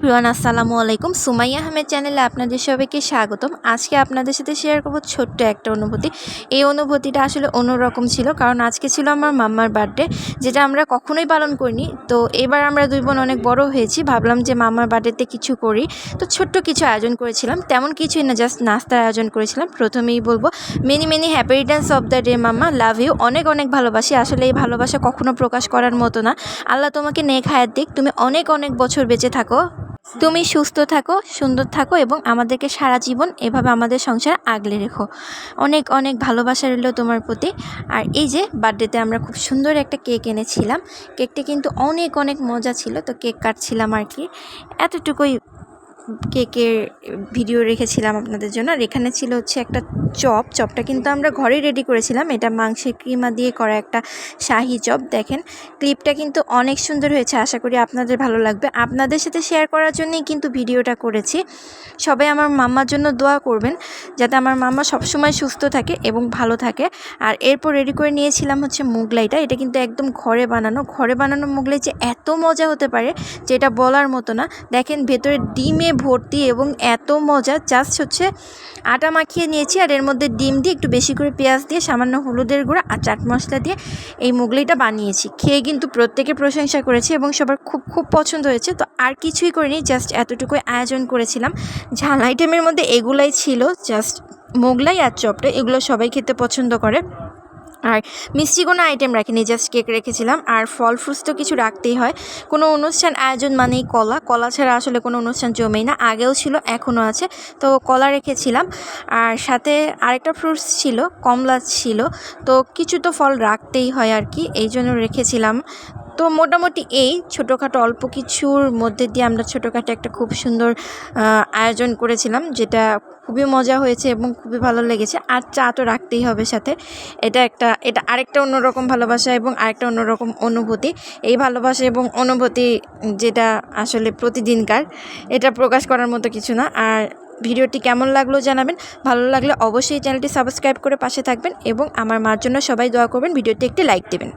প্রিয়ান আসসালামু আলাইকুম। সুমাইয়া আহমেদ চ্যানেলে আপনাদের সবাইকে স্বাগতম। আজকে আপনাদের সাথে শেয়ার করব ছোট্ট একটা অনুভূতি। এই অনুভূতিটা আসলে অন্যরকম ছিল, কারণ আজকে ছিল আমার মাম্মার বার্থডে যেটা আমরা কখনোই পালন করিনি। তো এবার আমরা দুই বোন অনেক বড় হয়েছি, ভাবলাম যে মাম্মার বার্থডেতে কিছু করি। তো ছোট্ট কিছু আয়োজন করেছিলাম, তেমন কিছুই না জাস্ট নাস্তার আয়োজন করেছিলাম। প্রথমেই বলব many many happy returns of the day mamma. Love you অনেক অনেক ভালোবাসি। আসলে এই ভালোবাসা কখনো প্রকাশ করার মতো না। আল্লাহ তোমাকে নেক হায়াত দিক। তুমি অনেক অনেক বছর বেঁচে থাকো। তুমি সুস্থ থাকো, সুন্দর থাকো এবং আমাদেরকে সারা জীবন এভাবে আমাদের সংসার আগলে রেখো। অনেক অনেক ভালোবাসা রইল তোমার প্রতি। আর এই যে বার্থডেতে আমরা খুব সুন্দর একটা কেক এনেছিলাম। কেকটি কিন্তু অনেক অনেক মজা ছিল, তো কেক কাটছিলাম আর কি। এতটুকুই কেকের ভিডিও রেখেছিলাম আপনাদের জন্য। আর এখানে ছিল হচ্ছে একটা চপ। চপটা কিন্তু আমরা ঘরে রেডি করেছিলাম। এটা মাংসের ক্রিমা দিয়ে করা একটা শাহি চপ। দেখেন ক্লিপটা কিন্তু অনেক সুন্দর হয়েছে। আশা করি আপনাদের ভালো লাগবে। আপনাদের সাথে শেয়ার করার জন্যই কিন্তু ভিডিওটা করেছি। সবাই আমার মাম্মার জন্য দোয়া করবেন। যাতে আমার মাম্মা সবসময় সুস্থ থাকে এবং ভালো থাকে। আর এরপর রেডি করে নিয়েছিলাম হচ্ছে মুগলাইটা। এটা কিন্তু একদম ঘরে বানানো। ঘরে বানানো মুগলাই যে এত মজা হতে পারে যেটা বলার মতো না। দেখেন ভেতরে ডিমে ভর্তি এবং এত মজা। জাস্ট হচ্ছে আটা মাখিয়ে নিয়েছি আর এর মধ্যে ডিম দিয়ে একটু বেশি করে পেঁয়াজ দিয়ে, সামান্য হলুদের গুঁড়া আর চাট মশলা দিয়ে এই মুগলাইটা বানিয়েছি। খেয়ে কিন্তু প্রত্যেকে প্রশংসা করেছে এবং সবার খুব খুব পছন্দ হয়েছে। তো আর কিছুই করিনি জাস্ট এতটুকুই আয়োজন করেছিলাম। ঝাল আইটেমের মধ্যে এগুলাই ছিল। জাস্ট মোগলাই আর চপটা, এগুলো সবাই খেতে পছন্দ করে। আর মিষ্টি কোনো আইটেম রাখিনি জাস্ট কেক রেখেছিলাম। আর ফল ফ্রুটস তো কিছু রাখতেই হয়। কোনো অনুষ্ঠান আয়োজন মানেই কলা। কলা ছাড়া আসলে কোনো অনুষ্ঠান জমেই না। আগেও ছিল, এখনও আছে। তো কলা রেখেছিলাম। আর সাথে আরেকটা ফ্রুটস ছিল, কমলা ছিল। তো কিছু তো ফল রাখতেই হয় আর কি, এই জন্য রেখেছিলাম। তো মোটামুটি এই ছোটোখাটো অল্প কিছুর মধ্যে দিয়ে আমরা ছোটোখাটো একটা খুব সুন্দর আয়োজন করেছিলাম, যেটা খুবই মজা হয়েছে এবং খুবই ভালো লেগেছে। আর চা তো রাখতেই হবে সাথে। এটা একটা, এটা আরেকটা অন্যরকম ভালোবাসা এবং আরেকটা অন্যরকম অনুভূতি। এই ভালোবাসা এবং অনুভূতি যেটা আসলে প্রতিদিনকার, এটা প্রকাশ করার মতো কিছু না। আর ভিডিওটি কেমন লাগল জানাবেন। ভালো লাগলে অবশ্যই চ্যানেলটি সাবস্ক্রাইব করে পাশে থাকবেন এবং আমার মার জন্য সবাই দোয়া করবেন। ভিডিওটি একটি লাইক দেবেন।